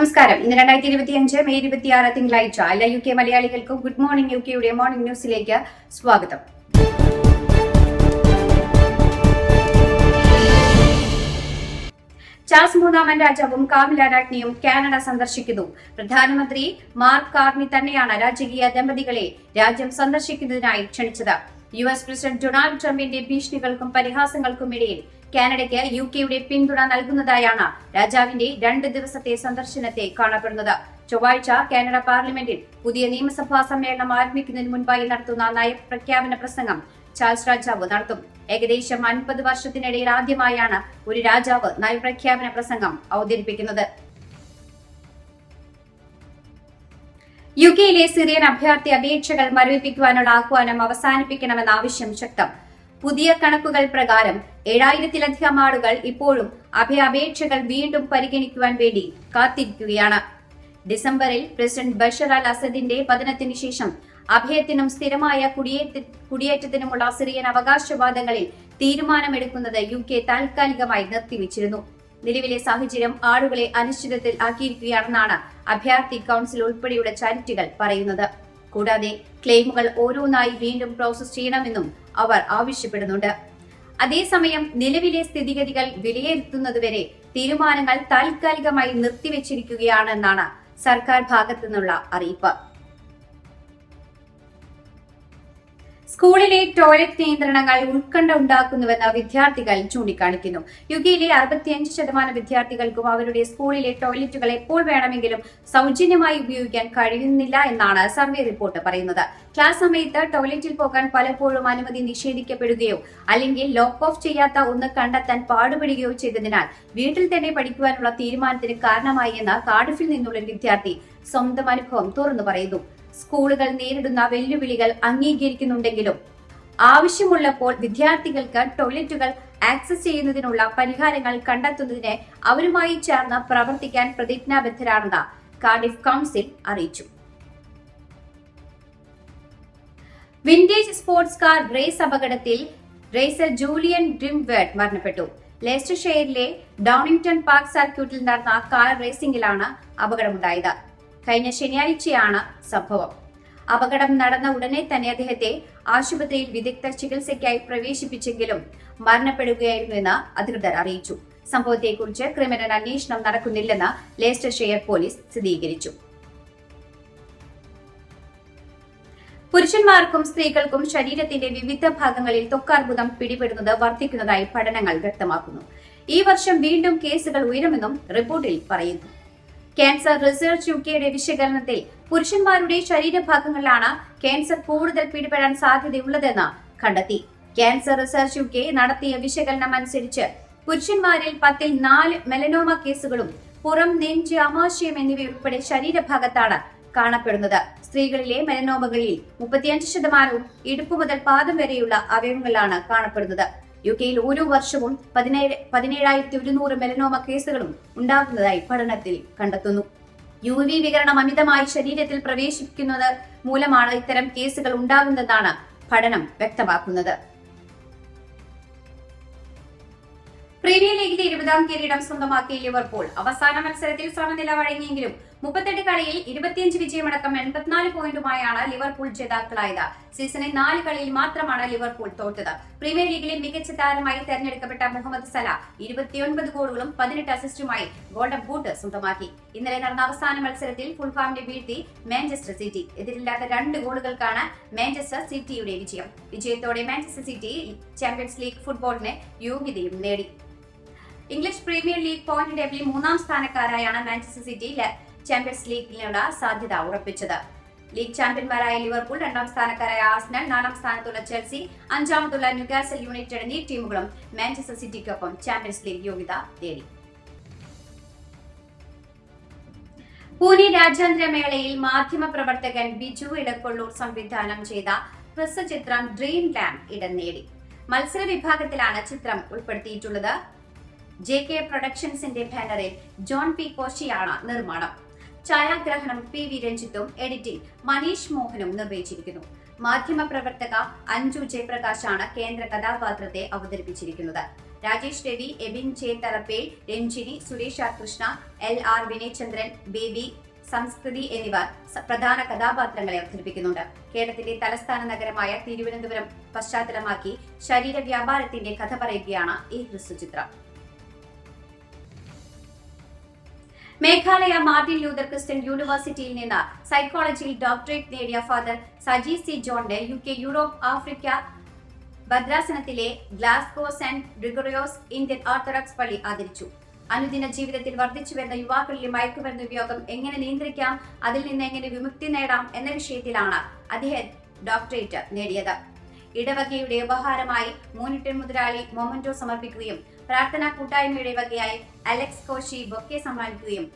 നമസ്കാരം. ഇന്ന് രണ്ടായിരത്തി ഇരുപത്തി അഞ്ച് മെയ് ഇരുപത്തിയാറ് തിങ്കളാഴ്ച എല്ലാ യു കെ മലയാളികൾക്കും ഗുഡ് മോർണിംഗ് യു കെയുടെ മോർണിംഗ് ന്യൂസിലേക്ക് സ്വാഗതം. ചാൾസ് മൂന്നാമൻ രാജാവും കാമില രാജ്ഞിയും കാനഡ സന്ദർശിക്കുന്നു. പ്രധാനമന്ത്രി മാർക്ക് കാർണി തന്നെയാണ് രാജകീയ ദമ്പതികളെ രാജ്യം സന്ദർശിക്കുന്നതിനായി ക്ഷണിച്ചത്. യു എസ് പ്രസിഡന്റ് ഡൊണാൾഡ് ട്രംപിന്റെ ഭീഷണികൾക്കും പരിഹാസങ്ങൾക്കും ഇടയിൽ കാനഡയ്ക്ക് യു കെയുടെ പിന്തുണ നൽകുന്നതായാണ് രാജാവിന്റെ രണ്ട് ദിവസത്തെ സന്ദർശനത്തെ കാണപ്പെടുന്നത്. ചൊവ്വാഴ്ച കാനഡ പാർലമെന്റിൽ പുതിയ നിയമസഭാ സമ്മേളനം ആരംഭിക്കുന്നതിന് മുൻപായി നടത്തുന്ന നയപ്രഖ്യാപന പ്രസംഗം ചാൾസ് രാജാവ് നടത്തും. ഏകദേശം അൻപത് വർഷത്തിനിടയിൽ ആദ്യമായാണ് ഒരു രാജാവ് നയപ്രഖ്യാപന പ്രസംഗം അവതരിപ്പിക്കുന്നത്. യു കെയിലെ സിറിയൻ അഭയാർത്ഥി അപേക്ഷകൾ മരവിപ്പിക്കുവാനുള്ള ആഹ്വാനം അവസാനിപ്പിക്കണമെന്ന ആവശ്യം ശക്തം. പുതിയ കണക്കുകൾ പ്രകാരം ഏഴായിരത്തിലധികം ആളുകൾ ഇപ്പോഴും അഭയാപേക്ഷകൾ വീണ്ടും പരിഗണിക്കുവാൻ വേണ്ടി കാത്തിരിക്കുകയാണ്. ഡിസംബറിൽ പ്രസിഡന്റ് ബഷർ അൽ അസദിന്റെ പതനത്തിന് ശേഷം അഭയത്തിനും സ്ഥിരമായ കുടിയേറ്റ കുടിയേറ്റത്തിനുമുള്ള സിറിയൻ അവകാശവാദങ്ങളിൽ തീരുമാനമെടുക്കുന്നത് യു കെ താൽക്കാലികമായി നിർത്തിവച്ചിരുന്നു. നിലവിലെ സാഹചര്യം ആളുകളെ അനിശ്ചിതത്തിൽ ആക്കിയിരിക്കുകയാണെന്നാണ് അഭയാർത്ഥി കൗൺസിൽ ഉൾപ്പെടെയുള്ള ചാരിറ്റികൾ പറയുന്നത്. കൂടാതെ ക്ലെയിമുകൾ ഓരോന്നായി വീണ്ടും പ്രോസസ് ചെയ്യണമെന്നും അവർ ആവശ്യപ്പെടുന്നുണ്ട്. അതേസമയം നിലവിലെ സ്ഥിതിഗതികൾ വിലയിരുത്തുന്നതുവരെ തീരുമാനങ്ങൾ താൽക്കാലികമായി നിർത്തിവെച്ചിരിക്കുകയാണെന്നാണ് സർക്കാർ ഭാഗത്തു നിന്നുള്ള അറിയിപ്പ്. സ്കൂളിലെ ടോയ്ലറ്റ് നിയന്ത്രണങ്ങൾ ഉത്കണ്ഠ ഉണ്ടാക്കുന്നുവെന്ന് വിദ്യാർത്ഥികൾ ചൂണ്ടിക്കാണിക്കുന്നു. യുകെയിലെ അറുപത്തിയഞ്ച് ശതമാനം വിദ്യാർത്ഥികൾക്കും അവരുടെ സ്കൂളിലെ ടോയ്ലറ്റുകൾ എപ്പോൾ വേണമെങ്കിലും സൗജന്യമായി ഉപയോഗിക്കാൻ കഴിയുന്നില്ല എന്നാണ് സർവേ റിപ്പോർട്ട് പറയുന്നത്. ക്ലാസ് സമയത്ത് ടോയ്ലറ്റിൽ പോകാൻ പലപ്പോഴും അനുമതി നിഷേധിക്കപ്പെടുകയോ അല്ലെങ്കിൽ ലോക്ക് ഓഫ് ചെയ്യാത്ത ഒന്ന് കണ്ടെത്താൻ പാടുപെടുകയോ ചെയ്തതിനാൽ വീട്ടിൽ തന്നെ പഠിക്കുവാനുള്ള തീരുമാനത്തിന് കാരണമായി എന്ന് കാർഡിഫിൽ നിന്നുള്ള വിദ്യാർത്ഥി സ്വന്തം അനുഭവം തുറന്നു പറയുന്നു. സ്കൂളുകൾ നേരിടുന്ന വെല്ലുവിളികൾ അംഗീകരിക്കുന്നുണ്ടെങ്കിലും ആവശ്യമുള്ളപ്പോൾ വിദ്യാർത്ഥികൾക്ക് ടോയ്ലറ്റുകൾ ആക്സസ് ചെയ്യുന്നതിനുള്ള പരിഹാരങ്ങൾ കണ്ടെത്തുന്നതിന് അവരുമായി ചേർന്ന് പ്രവർത്തിക്കാൻ പ്രതിജ്ഞാബദ്ധരാണെന്ന് കാർഡിഫ് കൗൺസിൽ അറിയിച്ചു. വിന്റേജ് സ്പോർട്സ് കാർ റേസ് അപകടത്തിൽ റേസർ ജൂലിയൻ ഡ്രിംവേർഡ് മരണപ്പെട്ടു. ലെസ്റ്റർഷെയറിലെ ഡൗണിംഗ്ടൺ പാർക്ക് സർക്യൂട്ടിൽ നടന്ന കാർ റേസിംഗിലാണ് അപകടമുണ്ടായത്. കഴിഞ്ഞ ശനിയാഴ്ചയാണ് സംഭവം. അപകടം നടന്ന ഉടനെ തന്നെ അദ്ദേഹത്തെ ആശുപത്രിയിൽ വിദഗ്ധ ചികിത്സയ്ക്കായി പ്രവേശിപ്പിച്ചെങ്കിലും മരണപ്പെടുകയായിരുന്നുവെന്ന് അധികൃതർ അറിയിച്ചു. സംഭവത്തെക്കുറിച്ച് ക്രിമിനൽ അന്വേഷണം നടക്കുന്നില്ലെന്ന് ലെസ്റ്റർഷെയർ പോലീസ് സ്ഥിരീകരിച്ചു. പുരുഷന്മാർക്കും സ്ത്രീകൾക്കും ശരീരത്തിന്റെ വിവിധ ഭാഗങ്ങളിൽ ത്വക്കാർബുദം പിടിപെടുന്നത് വർദ്ധിക്കുന്നതായി പഠനങ്ങൾ വ്യക്തമാക്കുന്നു. ഈ വർഷം വീണ്ടും കേസുകൾ ഉയരുമെന്നും റിപ്പോർട്ടിൽ പറയുന്നു. ക്യാൻസർ റിസർച്ച് യു കെയുടെ വിശകലനത്തിൽ പുരുഷന്മാരുടെ ശരീരഭാഗങ്ങളിലാണ് ക്യാൻസർ കൂടുതൽ പിടിപെടാൻ സാധ്യതയുള്ളതെന്ന് കണ്ടെത്തി. ക്യാൻസർ റിസർച്ച് യു കെ നടത്തിയ വിശകലനം അനുസരിച്ച് പുരുഷന്മാരിൽ പത്തിൽ നാല് മെലനോമ കേസുകളും പുറം നെഞ്ച് അമാശയം എന്നിവയുൾപ്പെടെ ശരീരഭാഗത്താണ് കാണപ്പെടുന്നത്. സ്ത്രീകളിലെ മെലനോമകളിൽ മുപ്പത്തിയഞ്ച് ശതമാനവും ഇടുപ്പ് മുതൽ പാദം വരെയുള്ള അവയവങ്ങളാണ് കാണപ്പെടുന്നത്. യു കെയിൽ ഓരോ വർഷവും പതിനേഴ് പതിനേഴായിരത്തി ഒരുന്നൂറ് മെലനോമ കേസുകളും ഉണ്ടാകുന്നതായി പഠനത്തിൽ കണ്ടെത്തുന്നു. യു വി വികരണം അമിതമായി ശരീരത്തിൽ പ്രവേശിക്കുന്നത് മൂലമാണ് ഇത്തരം കേസുകൾ ഉണ്ടാകുന്നതെന്നാണ് പഠനം വ്യക്തമാക്കുന്നത്. പ്രീമിയർ ലീഗിലെ ഇരുപതാം കിരീടം സ്വന്തമാക്കിയ ലിവർപൂൾ അവസാന മത്സരത്തിൽ സമനില വഴങ്ങിയെങ്കിലും മുപ്പത്തെട്ട് കളിയിൽ ഇരുപത്തിയഞ്ച് വിജയമടക്കം എൺപത്തിനാല് പോയിന്റുമായാണ് ലിവർപൂൾ ജേതാക്കളായത്. സീസണിൽ നാല് കളിയിൽ മാത്രമാണ് ലിവർപൂൾ തോറ്റത്. പ്രീമിയർ ലീഗിലെ മികച്ച താരമായി തെരഞ്ഞെടുക്കപ്പെട്ട മുഹമ്മദ് സല ഇരുപത്തിയൊൻപത് ഗോളുകളും പതിനെട്ട് അസിസ്റ്റുമായി ഗോൾഡൻ ബൂട്ട് സ്വന്തമാക്കി. ഇന്നലെ നടന്ന അവസാന മത്സരത്തിൽ ഫുൾഫാമിനെ വീഴ്ത്തി മാഞ്ചസ്റ്റർ സിറ്റി. എതിരില്ലാത്ത രണ്ട് ഗോളുകൾക്കാണ് മാഞ്ചസ്റ്റർ സിറ്റിയുടെ വിജയം. വിജയത്തോടെ മാഞ്ചസ്റ്റർ സിറ്റി ചാമ്പ്യൻസ് ലീഗ് ഫുട്ബോളിന് യോഗ്യതയും നേടി. ഇംഗ്ലീഷ് പ്രീമിയർ ലീഗ് പോയിന്റ് ടേബിളിൽ മൂന്നാം സ്ഥാനക്കാരായാണ് മാഞ്ചസ്റ്റർ സിറ്റി ചാമ്പ്യൻസ് ലീഗിനുള്ള സാധ്യത ഉറപ്പിച്ചത്. ലീഗ് ചാമ്പ്യന്മാരായ ലിവർപൂൾ രണ്ടാം സ്ഥാനക്കാരായ ആസ്നൽ നാലാം സ്ഥാനത്തുള്ള ചെൽസി അഞ്ചാമതുള്ള ന്യൂകാസൽ യുണൈറ്റഡ് എന്നീ ടീമുകളും മാഞ്ചസ്റ്റർ സിറ്റിക്കൊപ്പം ചാമ്പ്യൻസ് ലീഗ് യോഗ്യത നേടി. പൂനെ രാജ്യാന്തര മേളയിൽ മാധ്യമപ്രവർത്തകൻ ബിജു ഇടക്കൊള്ളൂർ സംവിധാനം ചെയ്ത ഹ്രസ്വചിത്രം ഡ്രീം ലാൻഡ് ഇടം നേടി. മത്സര വിഭാഗത്തിലാണ് ചിത്രം ഉൾപ്പെടുത്തിയിട്ടുള്ളത്. ജെ കെ പ്രൊഡക്ഷൻസിന്റെ ബാനറിൽ ജോൺ പി കോശിയാണ് നിർമ്മാണം. ഛായാഗ്രഹണം പി വി രഞ്ജിത്തും എഡിറ്റിംഗ് മനീഷ് മോഹനും നിർവഹിച്ചിരിക്കുന്നു. മാധ്യമപ്രവർത്തക അഞ്ജു ജയപ്രകാശാണ് കേന്ദ്ര കഥാപാത്രത്തെ അവതരിപ്പിച്ചിരിക്കുന്നത്. Rajesh Ravi Ebin J Tharappel Ranjini Suresh R Krishna L R Vinayachandran baby Samskriti എന്നിവർ പ്രധാന കഥാപാത്രങ്ങളെ അവതരിപ്പിക്കുന്നുണ്ട്. കേരളത്തിന്റെ തലസ്ഥാന നഗരമായ തിരുവനന്തപുരം പശ്ചാത്തലമാക്കി ശരീര വ്യാപാരത്തിന്റെ കഥ പറയുകയാണ് ഈ ഹ്രസ്വചിത്രം. മേഘാലയ മാർട്ടിൻ ലൂതർ ക്രിസ്ത്യൻ യൂണിവേഴ്സിറ്റിയിൽ നിന്ന് സൈക്കോളജിയിൽ ഡോക്ടറേറ്റ് നേടിയ ഫാദർ സജി സി ജോണിനെ U K Europe Africa ഭദ്രാസനത്തിലെ Glasgow saint Gregorios Indian orthodox പള്ളി ആദരിച്ചു. അനുദിന ജീവിതത്തിൽ വർദ്ധിച്ചു വരുന്ന യുവാക്കളിലെ മയക്കുമരുന്ന് ഉപയോഗം എങ്ങനെ നിയന്ത്രിക്കാം അതിൽ നിന്ന് എങ്ങനെ വിമുക്തി നേടാം എന്ന വിഷയത്തിലാണ് അദ്ദേഹം ഡോക്ടറേറ്റ് നേടിയത്. ഇടവകയുടെ ഉപഹാരമായി മൂന്നിട്ടൻ മുതലാളി മൊമന്റോ സമർപ്പിക്കുകയും പ്രാർത്ഥനാ കൂട്ടായ്മയുടെ വകയായി അലക്സ് കോശി ബൊക്കെ സമ്മാനിക്കുകയും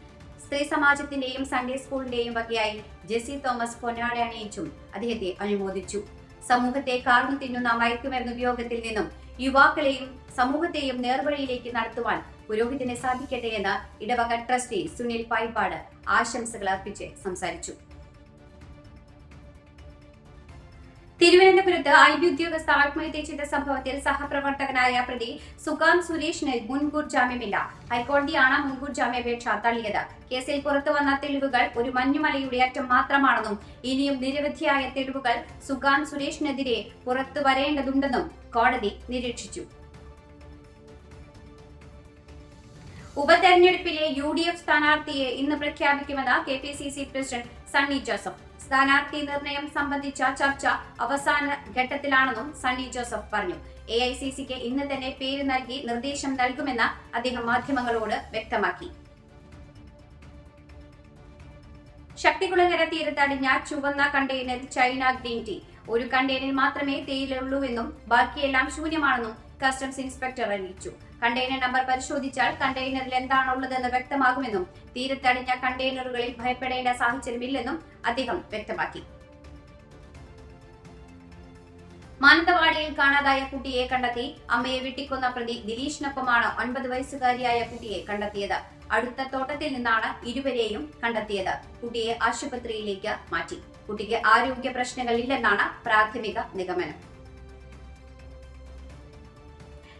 സ്ത്രീ സമാജത്തിന്റെയും സൺഡേ സ്കൂളിന്റെയും വകയായി ജെസി തോമസ് പൊന്നാട അണിയിച്ചും അദ്ദേഹത്തെ അനുമോദിച്ചു. സമൂഹത്തെ കാർന്നു തിന്നുന്ന മയക്കുമരുന്ന് ഉപയോഗത്തിൽ നിന്നും യുവാക്കളെയും സമൂഹത്തെയും നേർവഴിയിലേക്ക് നടത്തുവാൻ പുരോഹിതനെ സാധിക്കട്ടെ എന്ന് ഇടവക ട്രസ്റ്റി സുനിൽ പായിപ്പാട് ആശംസകൾ അർപ്പിച്ച് സംസാരിച്ചു. തിരുവനന്തപുരത്ത് ഐ ബി ഉദ്യോഗസ്ഥ ആത്മഹത്യ ചെയ്ത സംഭവത്തിൽ സഹപ്രവർത്തകനായ പ്രതി സുകാം സുരേഷിന് മുൻകൂർ ജാമ്യമില്ല. ഹൈക്കോടതിയാണ് മുൻകൂർ ജാമ്യാപേക്ഷ തള്ളിയത്. കേസിൽ പുറത്തു വന്ന തെളിവുകൾ ഒരു മഞ്ഞുമലയുടെ അറ്റം മാത്രമാണെന്നും ഇനിയും നിരവധിയായ തെളിവുകൾ സുഗാം സുരേഷിനെതിരെ പുറത്തു വരേണ്ടതുണ്ടെന്നും കോടതി നിരീക്ഷിച്ചു. ഉപതെരഞ്ഞെടുപ്പിലെ യു ഡി എഫ് സ്ഥാനാർത്ഥിയെ ഇന്ന് പ്രഖ്യാപിക്കുമെന്ന് K P C C president Sunny Joseph. സ്ഥാനാർത്ഥി നിർണയം സംബന്ധിച്ച ചർച്ച അവസാന ഘട്ടത്തിലാണെന്നും സണ്ണി ജോസഫ് പറഞ്ഞു. എ ഐ സി സിക്ക് ഇന്ന് തന്നെ പേര് നൽകി നിർദ്ദേശം നൽകുമെന്ന് അദ്ദേഹം മാധ്യമങ്ങളോട് വ്യക്തമാക്കി. ശക്തികുളങ്ങര തീരത്തടിഞ്ഞ ചുവന്ന കണ്ടെയ്നറിൽ ചൈന ഗ്രീൻ ടീ. ഒരു കണ്ടെയ്നറിൽ മാത്രമേ തേയിലുള്ളൂവെന്നും ബാക്കിയെല്ലാം ശൂന്യമാണെന്നും കസ്റ്റംസ് ഇൻസ്പെക്ടർ അറിയിച്ചു. കണ്ടെയ്നർ നമ്പർ പരിശോധിച്ചാൽ കണ്ടെയ്നറിൽ എന്താണുള്ളതെന്ന് വ്യക്തമാകുമെന്നും തീരത്തടിഞ്ഞ കണ്ടെയ്നറുകളിൽ ഭയപ്പെടേണ്ട സാഹചര്യമില്ലെന്നും അദ്ദേഹം വ്യക്തമാക്കി. മാനന്തവാടിയിൽ കാണാതായ കുട്ടിയെ കണ്ടെത്തി അമ്മയെ വെട്ടിക്കൊന്ന പ്രതി ദിലീഷിനൊപ്പമാണ് ഒൻപത് വയസ്സുകാരിയായ കുട്ടിയെ കണ്ടെത്തിയത്. അടുത്ത തോട്ടത്തിൽ നിന്നാണ് ഇരുവരെയും കണ്ടെത്തിയത്. കുട്ടിയെ ആശുപത്രിയിലേക്ക് മാറ്റി. കുട്ടിക്ക് ആരോഗ്യ പ്രശ്നങ്ങൾ ഇല്ലെന്നാണ് പ്രാഥമിക നിഗമനം.